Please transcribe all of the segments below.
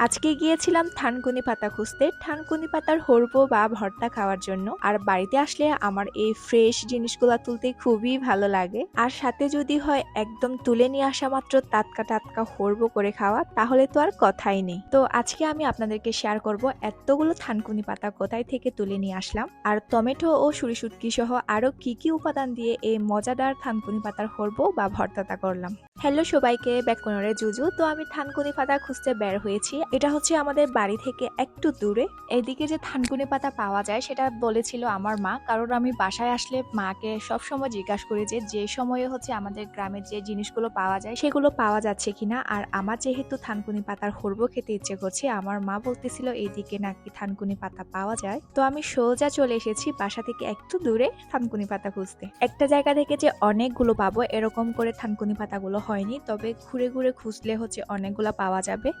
আজকে গিয়েছিলাম থানকুনি পাতা খুঁজতে। থানকুনি পাতার হরবো বা ভর্তা খাওয়ার জন্য। আর বাড়িতে আসলে আমার এই ফ্রেশ জিনিসগুলো তুলতে খুবই ভালো লাগে। আর সাথে যদি হয় একদম তুলে নিয়ে আসা মাত্র টাটকা টাটকা হরবো করে খাওয়া, তাহলে তো আর কথাই নেই। তো আজকে আমি আপনাদেরকে শেয়ার করব এতগুলো থানকুনি পাতা কোথায় থেকে তুলে নিয়ে আসলাম। আর টমেটো ও সুরিশুটকি সহ আরও কি কি উপাদান দিয়ে এই মজাদার থানকুনি পাতার হরবো বা ভর্তাটা করলাম। হ্যালো সবাইকে ব্যাককনরে জুজু। তো আমি থানকুনি পাতা খুঁজতে বের হয়েছি। এটা হচ্ছে আমাদের বাড়ি থেকে একটু দূরে। এদিকে যে থানকুনি পাতা পাওয়া যায়, সেটা বলেছিল আমার মা। কারণ আমি বাসায় আসলে মাকে সব সময় জিজ্ঞাসা করি যে যে সময়ে হচ্ছে আমাদের গ্রামের যে জিনিসগুলো পাওয়া যায়, সেগুলো পাওয়া যাচ্ছে কিনা? আর আমার যেহেতু থানকুনি পাতার হরবো খেতে ইচ্ছে করছে, আমার মা বলতেছিল এইদিকে নাকি থানকুনি পাতা পাওয়া যায়। তো আমি সোজা চলে এসেছি বাসা থেকে একটু দূরে থানকুনি পাতা খুঁজতে। একটা জায়গা থেকে যে অনেকগুলো পাবো, এরকম করে থানকুনি পাতাগুলো হয়নি। তবে ঘুরে ঘুরে খুঁজলে হচ্ছে অনেকগুলো পাওয়া যাবে।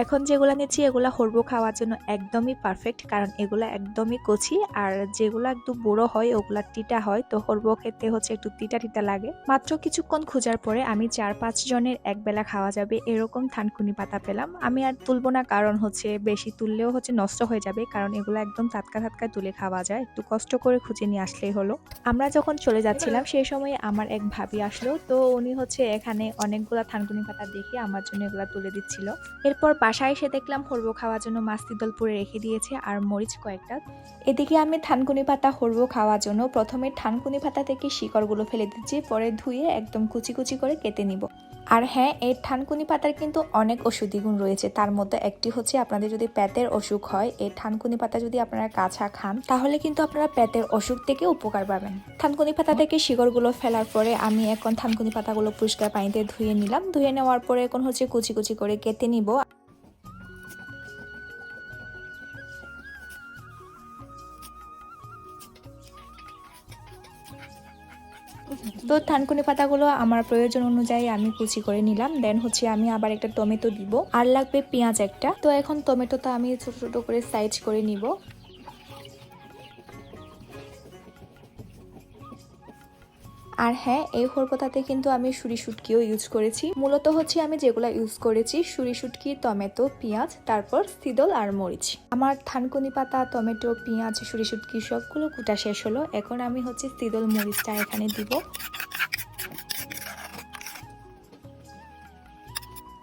এখন যেগুলা নিচ্ছি, এগুলো হরবো খাওয়ার জন্য একদমই পারফেক্ট কারণ এগুলা একদমই কচি, আর যেগুলো একটু বড় হয়, ওগুলা টিটা হয়, তো হরবো খেতে হচ্ছে একটু টিটা টিটা লাগে। মাত্র কিছুক্ষণ খোঁজার পরে আমি চার পাঁচ জনের এক বেলা খাওয়া যাবে, এরকম থানকুনি পাতা পেলাম। আমি আর তুলবো না, কারণ হচ্ছে বেশি তুললেও হচ্ছে নষ্ট হয়ে যাবে, কারণ এগুলো একদম টাটকা টাটকা তুলে খাওয়া যায়। একটু কষ্ট করে খুঁজে নিয়ে আসলেই হলো। আমরা যখন চলে যাচ্ছিলাম, সেই সময় আমার এক ভাবি আসলো, তো উনি হচ্ছে এখানে অনেকগুলা থানকুনি পাতা দেখে আমার জন্য এগুলা তুলে দিচ্ছিল। এরপর বাসায় এসে দেখলাম হরবো খাওয়ার জন্য মাস্তি দল পুরে রেখে দিয়েছে আর মরিচ কয়েকটা। এদিকে আমি থানকুনি পাতা হরবো খাওয়ার জন্য প্রথমে থানকুনি পাতা থেকে শিকড়গুলো ফেলে দিচ্ছি, পরে ধুয়ে একদম কুচি কুচি করে কেটে নিব। আর হ্যাঁ এই থানকুনি পাতার কিন্তু অনেক ওষুধি গুণ রয়েছে। তার মধ্যে একটি হচ্ছে আপনাদের যদি পেটের অসুখ হয়, এই থানকুনি পাতা যদি আপনারা কাঁচা খান, তাহলে কিন্তু আপনারা পেটের অসুখ থেকে উপকার পাবেন। থানকুনি পাতা থেকে শিকড়গুলো ফেলার পরে আমি এখন থানকুনি পাতাগুলো পরিষ্কার পানিতে ধুয়ে নিলাম। ধুয়ে নেওয়ার পরে এখন হচ্ছে কুচি কুচি করে কেটে নিব। তো থানকুনি পাতাগুলো আমার প্রয়োজন অনুযায়ী আমি কুচি করে নিলাম। দেন হচ্ছে আমি আবার একটা টমেটো দিব। আর লাগবে পেঁয়াজ একটা। তো এখন টমেটোটা আমি ছোট ছোট করে সাইজ করে নিব। আর হ্যাঁ এই হরপতাতে কিন্তু আমি সুরি শুটকিও ইউজ করেছি। মূলত হচ্ছে আমি যেগুলো ইউজ করেছি, সুরি শুটকি, টমেটো, পেঁয়াজ, তারপর সিদল আর মরিচ। আমার থানকুনি পাতা, টমেটো, পেঁয়াজ, সুরি শুটকি সবগুলো কুটা শেষ হলো। এখন আমি হচ্ছে সিদল, মরিচটা এখানে দিব।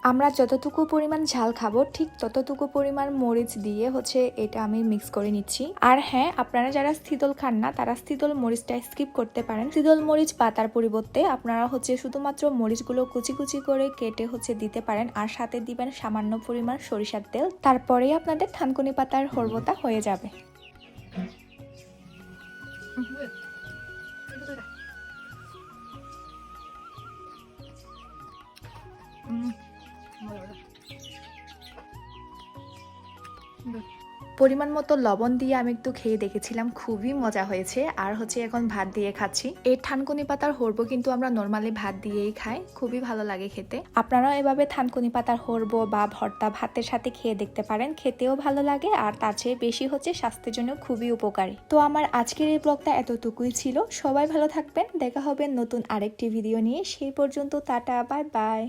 আমরা যতটুকু পরিমাণ ঝাল খাব, ঠিক ততটুকু পরিমাণ মরিচ দিয়ে হচ্ছে এটা আমি মিক্স করে নিচ্ছি। আর হ্যাঁ আপনারা যারা স্থিতল খান না, তারা স্থিতল মরিচটা স্কিপ করতে পারেন। স্থিতল মরিচ পাতার পরিবর্তে আপনারা হচ্ছে শুধুমাত্র মরিচগুলো কুচি কুচি করে কেটে হচ্ছে দিতে পারেন, আর সাথে দিবেন সামান্য পরিমাণ সরিষার তেল। তারপরেই আপনাদের থানকুনি পাতার হরবতা হয়ে যাবে। পরিমাণ মতো লবণ দিয়ে আমি একটু খেয়ে দেখেছিলাম, খুবই মজা হয়েছে। আর হচ্ছে এখন ভাত দিয়ে খাচ্ছি। এই থানকুনি পাতার হরবো কিন্তু আমরা নর্মালি ভাত দিয়েই খাই, খুবই ভালো লাগে খেতে। আপনারাও এভাবে থানকুনি পাতার হরবো বা ভর্তা ভাতের সাথে খেয়ে দেখতে পারেন, খেতেও ভালো লাগে আর তার চেয়ে বেশি হচ্ছে স্বাস্থ্যের জন্য খুবই উপকারী। তো আমার আজকের এই ব্লগটা এতটুকুই ছিল। সবাই ভালো থাকবেন, দেখা হবে নতুন আরেকটি ভিডিও নিয়ে। সেই পর্যন্ত টাটা বাই বাই